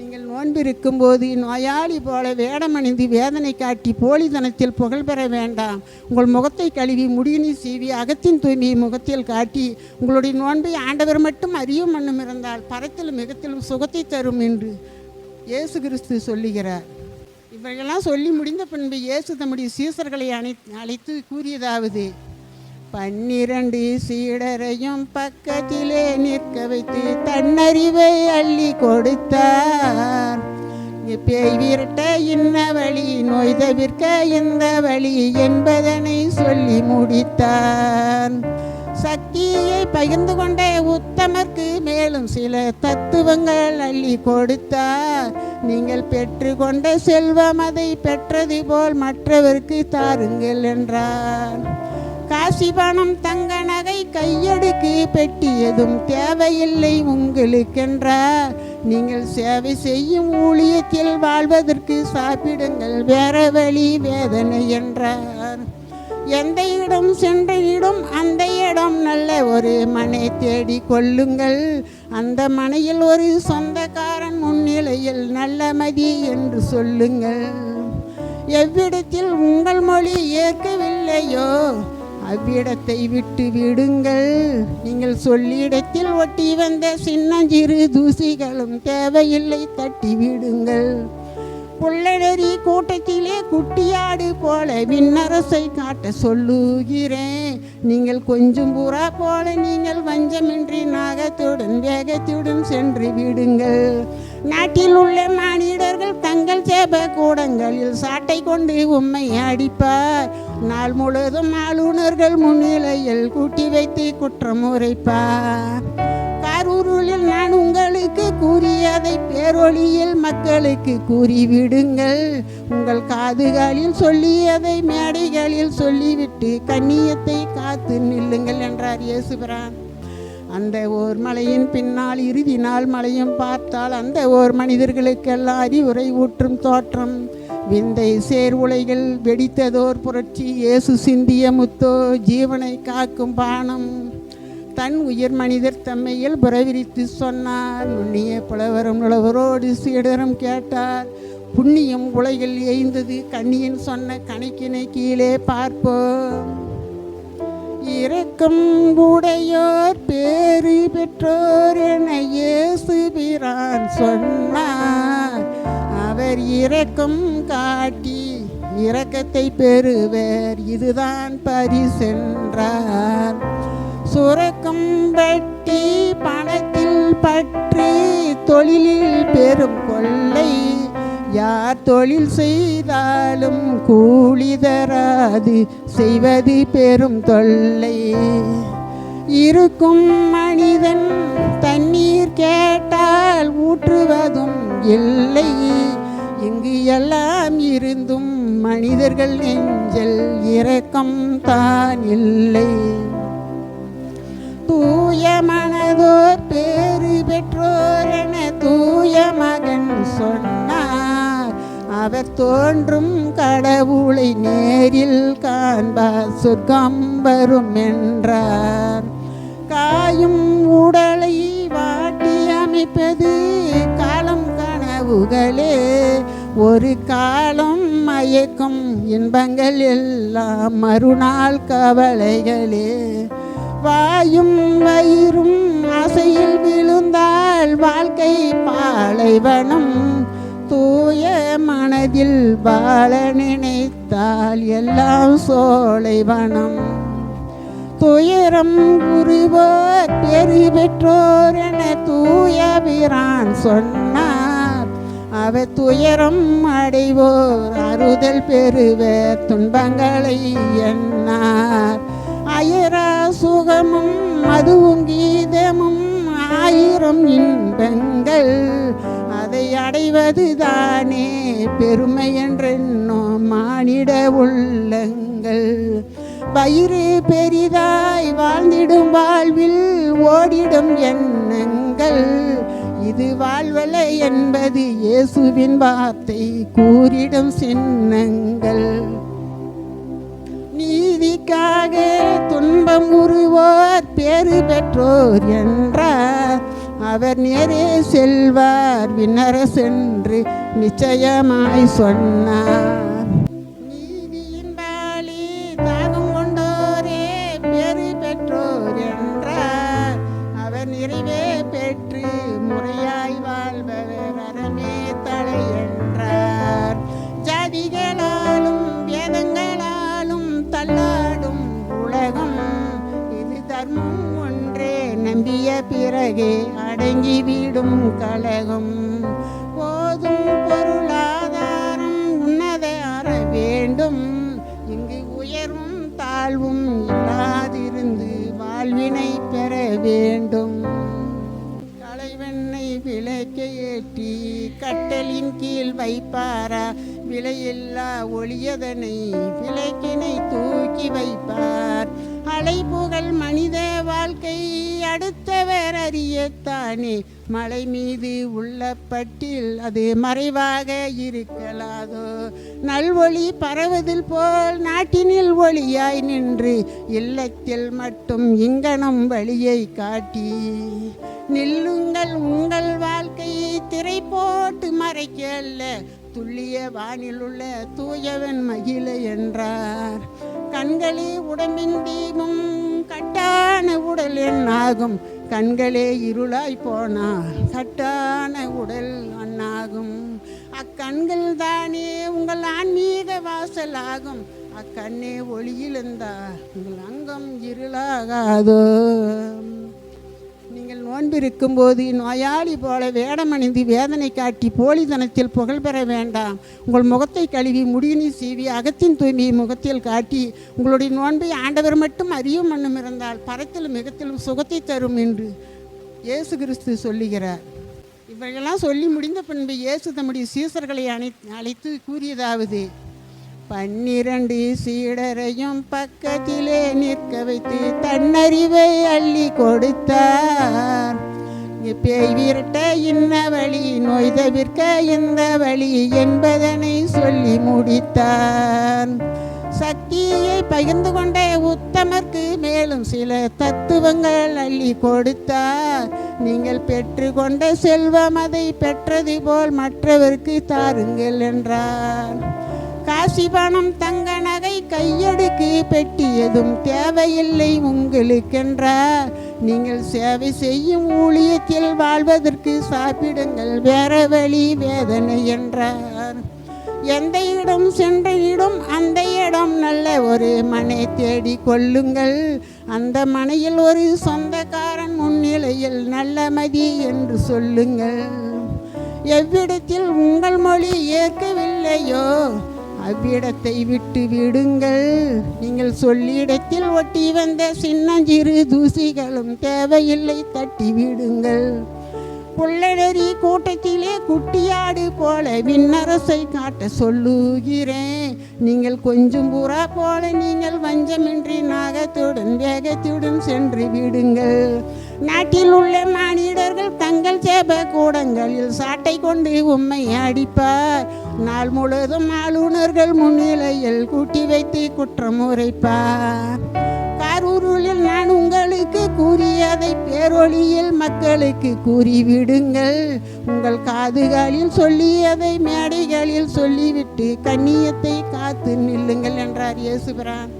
நீங்கள் நோன்பிருக்கும் போது நோயாளி போல வேடமணிந்து வேதனை காட்டி போலித்தனத்தில் புகழ் பெற வேண்டாம். உங்கள் முகத்தை கழுவி முடியினி சீவி அகத்தின் தூய்மையை முகத்தில் காட்டி உங்களுடைய நோன்பை ஆண்டவர் மட்டும் அறியும் மண்ணும் இருந்தால் பரத்திலும் மிகத்திலும் சுகத்தை தரும் என்று இயேசு கிறிஸ்து சொல்லுகிறார். இவையெல்லாம் சொல்லி முடிந்த பின்பு இயேசு தம்முடைய சீசர்களை அணை அழைத்து கூறியதாவது பன்னிரண்டு சீடரையும் பக்கத்திலே நிற்க வைத்து தன்னறிவை அள்ளி கொடுத்தார். பேய் விரட்ட இன்ன வழி நோய் தவிர்க்க இந்த வழி என்பதனை சொல்லி முடித்தார். சக்தியை பகிர்ந்து கொண்ட உத்தமர்க்கு மேலும் சில தத்துவங்கள் அள்ளி கொடுத்தார். நீங்கள் பெற்றுக்கொண்ட செல்வம் அதை பெற்றது போல் மற்றவருக்கு தாருங்கள் என்றார். காசி பணம் தங்க நகை கையெடுக்கு பெட்டி எதுவும் தேவையில்லை உங்களுக்கென்றார் நீங்கள் சேவை செய்யும் ஊழியத்தில் வாழ்வதற்கு சாப்பிடுங்கள் வேற வழி வேதனை என்றார். எந்த இடம் சென்ற இடம் அந்த இடம் நல்ல ஒரு மனை தேடி கொள்ளுங்கள். அந்த மனையில் ஒரு சொந்தக்காரன் முன்னிலையில் நல்ல மதி என்று சொல்லுங்கள். எவ்விடத்தில் உங்கள் மொழி ஏற்கவில்லையோ அவ்விடத்தை விட்டு விடுங்கள். நீங்கள் சொல்லிடத்தில் ஒட்டி வந்த சின்னஞ்சிறு தூசிகளும் தேவையில்லை தட்டி விடுங்கள். புள்ளநெறி கூட்டத்திலே குட்டியாடு போல விண்ணரசை காட்ட சொல்லுகிறேன். நீங்கள் கொஞ்சம் புறா போல நீங்கள் வஞ்சமின்றி நாகத்துடன் வேகத்துடன் சென்று விடுங்கள். நாட்டில் உள்ள மானிடர்கள் தங்கள் சேப கூடங்களில் சாட்டை கொண்டு உம்மை அடிப்பார். நாள் முழுவதும் ஆளுநர்கள் முன்னிலையில் கூட்டி வைத்து குற்றம் உரைப்பார். கரூரில் நான் உங்களுக்கு கூறியதை பேரொழியில் மக்களுக்கு கூறிவிடுங்கள். உங்கள் காதுகளில் சொல்லியதை மேடைகளில் சொல்லிவிட்டு கண்ணியத்தை காத்து நில்லுங்கள் என்றார் இயேசுபிரான். அந்த ஓர் மலையின் பின்னால் இறுதி நாள் மலையும் பார்த்தால் அந்த ஓர் மனிதர்களுக்கெல்லாம் அறிவுரை ஊற்றும் தோற்றம். விந்தை சேர் உலைகள் வெடித்ததோர் புரட்சி இயேசு சிந்திய முத்தோ ஜீவனை காக்கும் பானம். தன் உயிர் மனிதர் தம்மையில் புறவிரித்து சொன்னார். நுண்ணிய புலவரும் நுழவரோடு சீடரும் கேட்டார். புண்ணியம் உலகில் எய்ந்தது கண்ணியன் சொன்ன கணக்கினை கீழே பார்ப்போம். இரக்கம் உடையோர் பேறு பெற்றோர் என இயேசு பிரான் சொன்னார். அவர் இறக்கும் காட்டி இரக்கத்தை பெறுவர் இதுதான் பரிசென்றார் சுரக்கும் வட்டி பணத்தில் பற்றி தொழிலில் பெரும் கொள்ளை யார் தொழில் செய்தாலும் கூலி தராது செய்வது பெரும் தொல்லை. இருக்கும் மனிதன் தண்ணீர் கேட்டால் ஊற்றுவதும் இல்லை. இங்கு எல்லாம் இருந்தும் மனிதர்கள் நெஞ்சல் இரக்கம் தான் இல்லை. தூய மனதோ பேறு பெற்றோர் என தூய மகன் சொன்ன அவர் தோன்றும் கடவுளை நேரில் காண்பார். சொர்க்கம் வரும் என்றார் காயும் உடலை வாட்டி அமைப்பது காலம் கனவுகளே. ஒரு காலம் மயக்கும் இன்பங்கள் எல்லாம் மறுநாள் கவலைகளே. வாயும் வயிறும் ஆசையில் விழுந்தால் வாழ்க்கை பாலைவனம் தூய மனதில் வாழ நினைத்தால் எல்லாம் சோலைவனம். துயரம் குருவோர் பெரு பெற்றோர் என தூய பிரான் சொன்னார். அவ துயரம் அடைவோர் அறுதல் பெறுவர் துன்பங்களை எண்ணார். அயரா சுகமும் மதுவும் கீதமும் ஆயிரம் இன்பங்கள் அடைவது தானே பெருமை என்றென்னோ மானிட உள்ளங்கள். வயிறு பெரிதாய் வாழ்ந்திடும் வாழ்வில் ஓடிடும் எண்ணங்கள். இது வாழ்வலை என்பது இயேசுவின் வார்த்தை கூறிடும் சின்னங்கள். நீதிக்காக துன்பம் உருவோர் பேறு பெற்றோர் என்றார். அவர் நேரே செல்வார் விண்ணரசென்று நிச்சயமாய் சொன்னார். நீதியின் பாலி தாகம் கொண்டோரே பேறு பெற்றோர் என்றார். அவர் நிறைவே பெற்று முறையாய் வாழ்பவர் அறமே தலை என்றார். ஜாதிகளாலும் வேதங்களாலும் தள்ளாடும் உலகம் இது தர்மம் நம்பிய பிறகே அடங்கிவிடும் கலகம் போதும் பொருளாதாரம் உன்னத அற வேண்டும். இங்கு உயர்வும் தாழ்வும் இல்லாதிருந்து வாழ்வினை பெற வேண்டும். கலைவெண்ணை விலைக்க ஏற்றி கட்டலின் கீழ் வைப்பாரா? விலையில்லா ஒளியதனை விளக்கினை தூக்கி வைப்பார். அலைப்புகழ் மணி அடுத்தவர் அறியத்தானே. மலை மீது உள்ள பட்டில் அது மறைவாக இருக்கலாதோ. நல்வொளி பரவதில் போல் நாட்டினில் ஒளியாய் நின்று இல்லத்தில் மட்டும் இங்கனம் வழியை காட்டி. நில்லுங்கள் உங்கள் வாழ்க்கையை திரை போட்டு மறைக்கல்ல. துல்லிய வானிலுள்ள தூயவன் மகிழ என்றார். கண்களே உடம்பின் தீபம் கட்டான உடல் என்னாகும் கண்களே இருளாய் போனால் கட்டான உடல் அண்ணாகும் அக்கண்கள் தானே உங்கள் ஆன்மீக வாசலாகும். அக்கண்ணே ஒளியிலிருந்தா உங்கள் அங்கம் இருளாகாதோ. நீங்கள் நோன்பிருக்கும் போது நோயாளி போல வேடமணிந்து வேதனை காட்டி போலிதனத்தில் புகழ் பெற வேண்டாம். உங்கள் முகத்தை கழுவி முடியினி சீவி அகத்தின் தூய்மையை முகத்தில் காட்டி உங்களுடைய நோன்பை ஆண்டவர் மட்டும் அறியும் மண்ணும் இருந்தால் பரத்திலும் மிகத்திலும் சுகத்தை தரும் என்று இயேசு கிறிஸ்து சொல்லுகிறார். இவையெல்லாம் சொல்லி முடிந்த பின்பு இயேசு தம்முடைய சீசர்களை அணை அழைத்து கூறியதாவது பன்னிரண்டு சீடரையும் பக்கத்திலே நிற்க வைத்து தன்னறிவை அள்ளி கொடுத்தார். பேய் விரட்ட இன்ன வழி நோய் தவிர்க்க இந்த வழி என்பதனை சொல்லி முடித்தார். சக்தியை பகிர்ந்து கொண்ட உத்தமர்க்கு மேலும் சில தத்துவங்கள் அள்ளி கொடுத்தார். நீங்கள் பெற்றுக்கொண்ட செல்வம் அதை பெற்றது போல் மற்றவருக்கு தாருங்கள் என்றார். காசி பணம் தங்க நகை கையெடுக்கு பெட்டி எதுவும் தேவையில்லை உங்களுக்கென்றார். நீங்கள் சேவை செய்யும் ஊழியத்தில் வாழ்வதற்கு சாப்பிடுங்கள் வேற வழி வேதனை என்றார். எந்த இடம் சென்ற இடம் அந்த இடம் நல்ல ஒரு மனை தேடி கொள்ளுங்கள். அந்த மனையில் ஒரு சொந்தக்காரன் முன்னிலையில் நல்ல மதி என்று சொல்லுங்கள். எவ்விடத்தில் உங்கள் மொழி ஏற்கவில்லையோ அவ்விடத்தை விட்டு விடுங்கள். நீங்கள் சொல்லிடத்தில் ஒட்டி வந்த சின்னஞ்சிறு தூசிகளும் தேவையில்லை தட்டி விடுங்கள். புள்ளநெறி கூட்டத்திலே குட்டியாடு போல விண்ணரசை காட்ட சொல்லுகிறேன். நீங்கள் கொஞ்சம் புறா போல நீங்கள் வஞ்சமின்றி நாகத்துடன் வேகத்துடன் சென்று விடுங்கள். நாட்டில் உள்ள மானிடர்கள் தங்கள் சேப கூடங்களில் சாட்டை கொண்டு உம்மை அடிப்பார். நாள் முழுதும் ஆளுநர்கள் முன்னிலையில் கூட்டி வைத்து குற்றம் உரைப்பார். கரூரில் நான் உங்களுக்கு கூறியதை பேரொழியில் மக்களுக்கு கூறிவிடுங்கள். உங்கள் காதுகளில் சொல்லியதை மேடைகளில் சொல்லிவிட்டு கண்ணியத்தை காத்து நில்லுங்கள் என்றார் இயேசுபிரான்.